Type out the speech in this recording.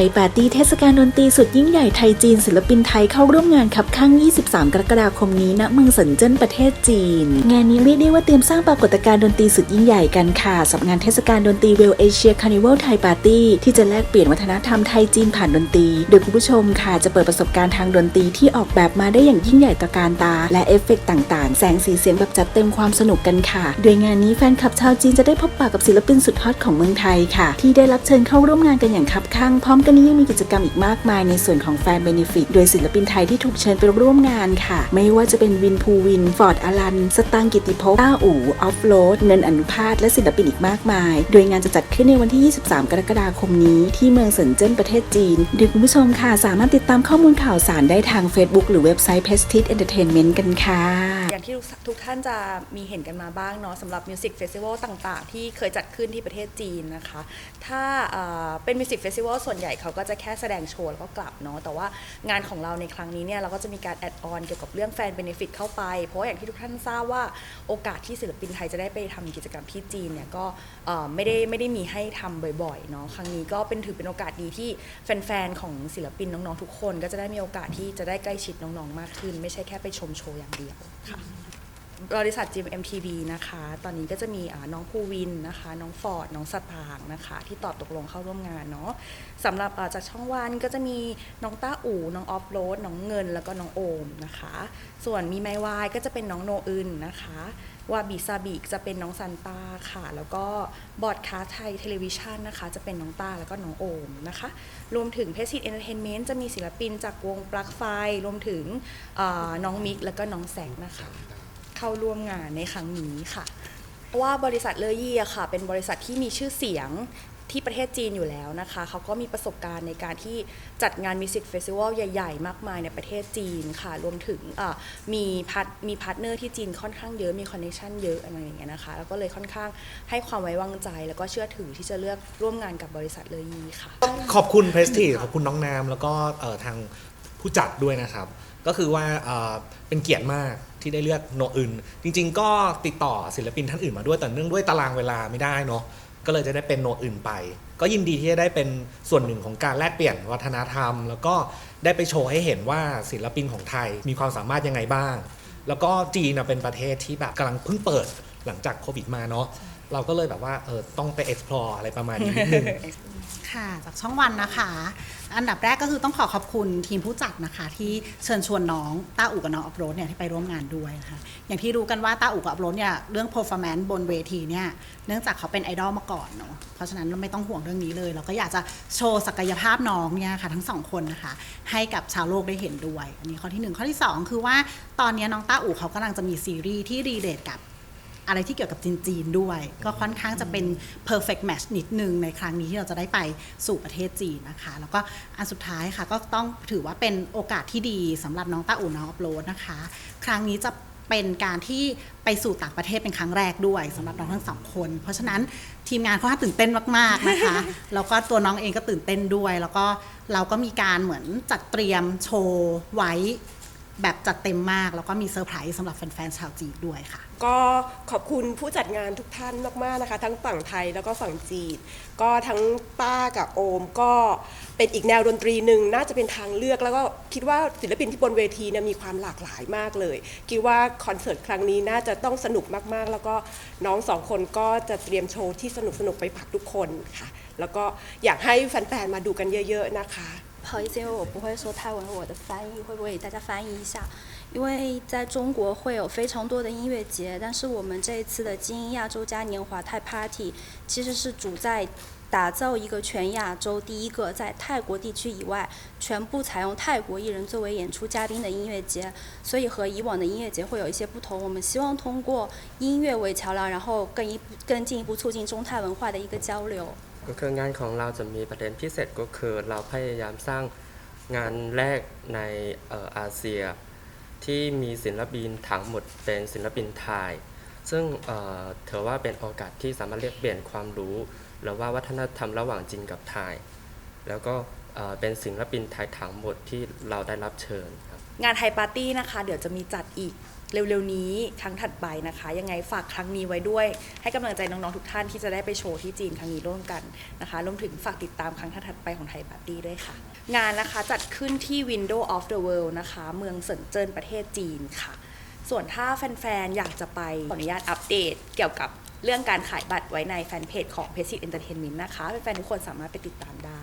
ยปาร์ตี้เทศกาลดนตรีสุดยิ่งใหญ่ไทยจีนศิลปินไทยเข้าร่วมงานขับข้าง 23 กรกฎาคมนี้ณเมืองเซินเจิ้นประเทศจีน งานนี้เรียกได้ว่าเตรียมสร้างปรากฏการณ์ดนตรีสุดยิ่งใหญ่กันค่ะสำหรับงานเทศกาลดนตรีเวลเอเชียคาร์นิวัลไทยปาร์ตี้ที่จะแลกเปลี่ยนวัฒนธรรมไทยจีนผ่านดนตรี โดยคุณผู้ชมค่ะจะเปิดประสบการณ์ทางดนตรีที่ออกแบบมาได้อย่างยิ่งใหญ่ตระการตา และเอฟเฟกต์ต่างๆ แสงสีเสียงแบบจัดเต็มความสนุกกันค่ะ โดยงานนี้แฟนคลับชาวจีนจะได้พบปะกับศิลปินสุดฮอตของเมืองไทยค่ะ ที่ได้รับเชิญเข้าร่วมงานกันอย่างคับข้างพร้อมกันนี้ยังมีกิจกรรมอีกมากมายในส่วนของแฟนเบนฟิตโดยศิลปินไทยที่ถูกเชิญไปร่วมงานค่ะ ไม่ว่าจะเป็นวินภูวิน ฟอร์ดอลัน สตางกิติภพต้าอู่ออฟโรดเงินอนุภาสและศิลปินอีกมากมาย โดยงานจะจัดขึ้นในวันที่ 23 กรกฎาคมนี้ที่เมืองเซินเจิ้นประเทศจีนโดยคุณผู้ชมค่ะ สามารถติดตามข้อมูลข่าวสารได้ทาง Facebook หรือเว็บไซต์ p e s t i t Entertainment กันค่ะ อย่างที่ทุกท่านจะมีเห็นกันมาบ้างเนาะสำหรับมิวสิกเฟสติวัลต่างๆ ที่เคยจัดขึ้นที่ประเทศจีนนะคะ ถ้าเอ่อเป็นมิวสิกเฟสติวัลส่วนใหญ่เขาก็จะแค่แสดงโชว์แล้วก็กลับเนาะแต่ว่างานของเราในครั้งนี้เนี่ยเราก็จะมีการแอดออนเกี่ยวกับเรื่องแฟนเบนฟิตเข้าไป เพราะอย่างที่ทุกท่านทราบว่าโอกาสที่ศิลปินไทยจะได้ไปทำกิจกรรมที่จีนเนี่ยก็ไม่ได้ไม่ได้มีให้ทำบ่อยๆเนาะครั้งนี้ก็เป็นถือเป็นโอกาสดีที่แฟนๆของศิลปินน้องๆทุกคน ก็จะได้มีโอกาสที่จะได้ใกล้ชิดน้องๆมากขึ้น ไม่ใช่แค่ไปชมโชว์อย่างเดียวค่ะ บริษัทจิม MTV นะคะ ตอนนี้ก็จะมีน้องภูวินนะคะ น้องฟอร์ด น้องสตางนะคะ ที่ตอบตกลงเข้าร่วมงานเนาะสำหรับจากช่องวันก็จะมีน้องต้าอู่ น้องออฟโรด น้องเงิน แล้วก็น้องโอมนะคะ ส่วนมีไมวายก็จะเป็นน้องโนอึนนะคะวาบิซาบิกจะเป็นน้องซันต้าค่ะ แล้วก็บอดคาไทยเทเลวิชันนะคะ จะเป็นน้องต้าแล้วก็น้องโอมนะคะ รวมถึงเพชรซิตเอนเตอร์เทนเมนต์จะมีศิลปินจากวงปลั๊กไฟ รวมถึงน้องมิกแล้วก็น้องแสงนะคะ เข้าร่วมงานในครั้งนี้ค่ะ เพราะว่าบริษัทเลอยี่อะค่ะ เป็นบริษัทที่มีชื่อเสียงที่ประเทศจีนอยู่แล้วนะคะ เขาก็มีประสบการณ์ในการที่จัดงานมิวสิกเฟสติวัลใหญ่ ๆ มากมายในประเทศจีนค่ะ รวมถึงมีพาร์ทมีพาร์ทเนอร์ที่จีนค่อนข้างเยอะ มีคอนเนคชันเยอะอะไรอย่างเงี้ยนะคะ แล้วก็เลยค่อนข้างให้ความไว้วางใจ แล้วก็เชื่อถือที่จะเลือกร่วมงานกับบริษัทเลอยี่ค่ะ ขอบคุณเพรสทีขอบคุณน้องน้ำแล้วก็ทาง ผู้จัดด้วยนะครับ ก็คือว่าเป็นเกียรติมากที่ได้เลือกโนอื่นจริง ๆ ก็ติดต่อศิลปินท่านอื่นมาด้วยแต่เนื่องด้วยตารางเวลาไม่ได้เนาะก็เลยจะได้เป็นโนอื่นไป ก็ยินดีที่จะได้เป็นส่วนหนึ่งของการแลกเปลี่ยนวัฒนธรรม แล้วก็ได้ไปโชว์ให้เห็นว่าศิลปินของไทยมีความสามารถยังไงบ้าง แล้วก็จีนเป็นประเทศที่แบบกำลังเพิ่งเปิดหลังจากโควิดมาเนาะ เราก็เลยแบบว่าเออต้องไป explore อะไรประมาณนี้นิดนึง ค่ะจากช่องวันนะคะ อันดับแรกก็คือต้องขอขอบคุณทีมผู้จัดนะคะ ที่เชิญชวนน้องต้าอู่กับน้องอัพโรดเนี่ยที่ไปร่วมงานด้วยนะคะอย่างที่รู้กันว่าต้าอู่กับอัพโรดเนี่ยเรื่อง performance บนเวทีเนี่ยเนื่องจากเขาเป็นไอดอลมาก่อนเนาะเพราะฉะนั้นเราไม่ต้องห่วงเรื่องนี้เลย เราก็อยากจะโชว์ศักยภาพน้องเนี่ยค่ะทั้งสองคนนะคะ ให้กับชาวโลกได้เห็นด้วย อันนี้ข้อที่หนึ่งข้อที่สองคือว่าตอนนี้น้องต้าอู่เขากำลังจะมีซีรีส์ที่รีเลทกับ อะไรที่เกี่ยวกับจีนๆด้วย ก็ค่อนข้างจะเป็น perfect match นิดนึงในครั้งนี้ที่เราจะได้ไปสู่ประเทศจีนนะคะ แล้วก็อันสุดท้ายค่ะก็ต้องถือว่าเป็นโอกาสที่ดีสำหรับน้องต้าอู่น้องอัพโหลดนะคะ ครั้งนี้จะเป็นการที่ไปสู่ต่างประเทศเป็นครั้งแรกด้วยสำหรับน้องทั้งสองคน เพราะฉะนั้นทีมงานเขาตื่นเต้นมากๆนะคะแล้วก็ตัวน้องเองก็ตื่นเต้นด้วย แล้วก็เราก็มีการเหมือนจัดเตรียมโชว์ไว้ แบบจัดเต็มมาก แล้วก็มีเซอร์ไพรส์สำหรับแฟนๆชาวจีนด้วยค่ะ ก็ขอบคุณผู้จัดงานทุกท่านมากๆนะคะ ทั้งฝั่งไทยแล้วก็ฝั่งจีนก็ทั้งต้ากับโอมก็เป็นอีกแนวดนตรีหนึ่งน่าจะเป็นทางเลือกแล้วก็คิดว่าศิลปินที่บนเวทีเนี่ยมีความหลากหลายมากเลยคิดว่าคอนเสิร์ตครั้งนี้น่าจะต้องสนุกมากๆ แล้วก็น้องสองคนก็จะเตรียมโชว์ที่สนุกๆไปฝากทุกคนค่ะ แล้วก็อยากให้แฟนๆมาดูกันเยอะ ๆนะคะ 不好意思，因为我不会说泰文，我的翻译会不会给大家翻译一下？因为在中国会有非常多的音乐节，但是我们这一次的精英亚洲嘉年华泰 Party 其实是主在打造一个全亚洲第一个在泰国地区以外全部采用泰国艺人作为演出嘉宾的音乐节，所以和以往的音乐节会有一些不同。我们希望通过音乐为桥梁，然后更一更进一步促进中泰文化的一个交流。 ก็คืองานของเราจะมีประเด็นพิเศษก็คือเราพยายามสร้างงานแรกในออาเซีย ที่มีศิลปินทั้งหมดเป็นศิลปินไทย ซึ่งเอ่อถือว่าเป็นโอกาสที่สามารถเรียกเปลี่ยนความรู้ หรือว่าวัฒนธรรมระหว่างจีนกับไทย แล้วก็ เป็นศิลปินไทยทั้งหมดที่เราได้รับเชิญครับ งานไทยปาร์ตี้นะคะ เดี๋ยวจะมีจัดอีกเร็วๆนี้ครั้งถัดไปนะคะ ยังไงฝากครั้งนี้ไว้ด้วย ให้กำลังใจน้องๆทุกท่านที่จะได้ไปโชว์ที่จีนครั้งนี้ร่วมกันนะคะรวมถึงฝากติดตามครั้งถัดไปของไทยปาร์ตี้ด้วยค่ะ งานนะคะจัดขึ้นที่ Window of the World นะคะ เมืองเซินเจิ้นประเทศจีนค่ะ ส่วนถ้าแฟนๆ อยากจะไปขออนุญาตอัปเดตเกี่ยวกับเรื่องการขายบัตรไว้ในแฟนเพจของ p a c i t Entertainment นะคะแฟนๆทุกคนสามารถไปติดตามได้